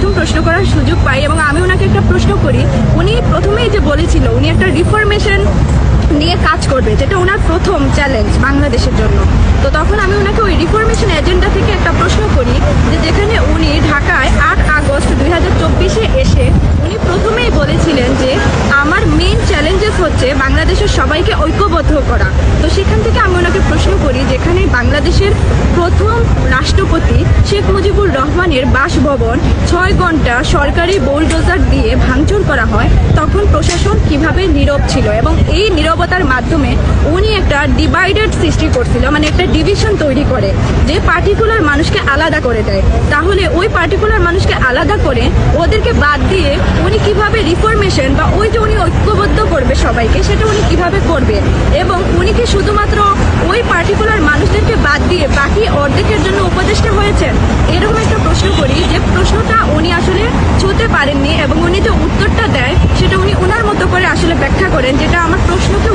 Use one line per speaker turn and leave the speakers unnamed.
প্রথম প্রশ্ন করার সুযোগ পাই এবং আমি ওনাকে একটা প্রশ্ন করি। উনি প্রথমেই যে বলেছিল, উনি একটা রিফরমেশন নিয়ে কাজ করবে, যেটা ওনার প্রথম চ্যালেঞ্জ বাংলাদেশের জন্য। তো তখন আমি ওনাকে ওই রিফরমেশন এজেন্ডা থেকে একটা প্রশ্ন করি যে যেখানে উনি ঢাকায় আট আগস্ট দুই হাজার চব্বিশে এসে উনি প্রথমেই বলেছিলেন যে আমার মেইন চ্যালেঞ্জেস হচ্ছে বাংলাদেশের সবাইকে ঐক্যবদ্ধ করা। তো সেখান থেকে আমি ওনাকে প্রশ্ন করি, যেখানে বাংলাদেশের প্রথম রাষ্ট্রপতি শেখ মুজিবুর রহমানের বাসভবন ছয় ঘণ্টা সরকারি বোলডোজার দিয়ে ভাঙচুর করা হয়, তখন প্রশাসন কীভাবে নীরব ছিল? এবং এই নীরবতার মাধ্যমে উনি একটা ডিভাইডেড সৃষ্টি করছিল মানে একটা ডিভিশন তৈরি করে, যে পার্টিকুলার মানুষকে আলাদা করে দেয়। তাহলে ওই পার্টিকুলার মানুষকে আলাদা করে ওদেরকে বাদ দিয়ে উনি কীভাবে রিফরমেশন বা ওই যে উনি করবে সবাইকে সেটা উনি কীভাবে করবে? এবং উনি কি শুধুমাত্র ওই পার্টিকুলার মানুষদেরকে বাদ দিয়ে বাকি অর্ধেকের জন্য উপদেষ্টা হয়েছেন? এরকম একটা প্রশ্ন করি যে প্রশ্নটা উনি আসলে ছুঁতে পারেননি এবং উনি যে উত্তরটা দেয়, সেটা উনি ওনার মতো করে আসলে ব্যাখ্যা করেন, যেটা আমার প্রশ্নকে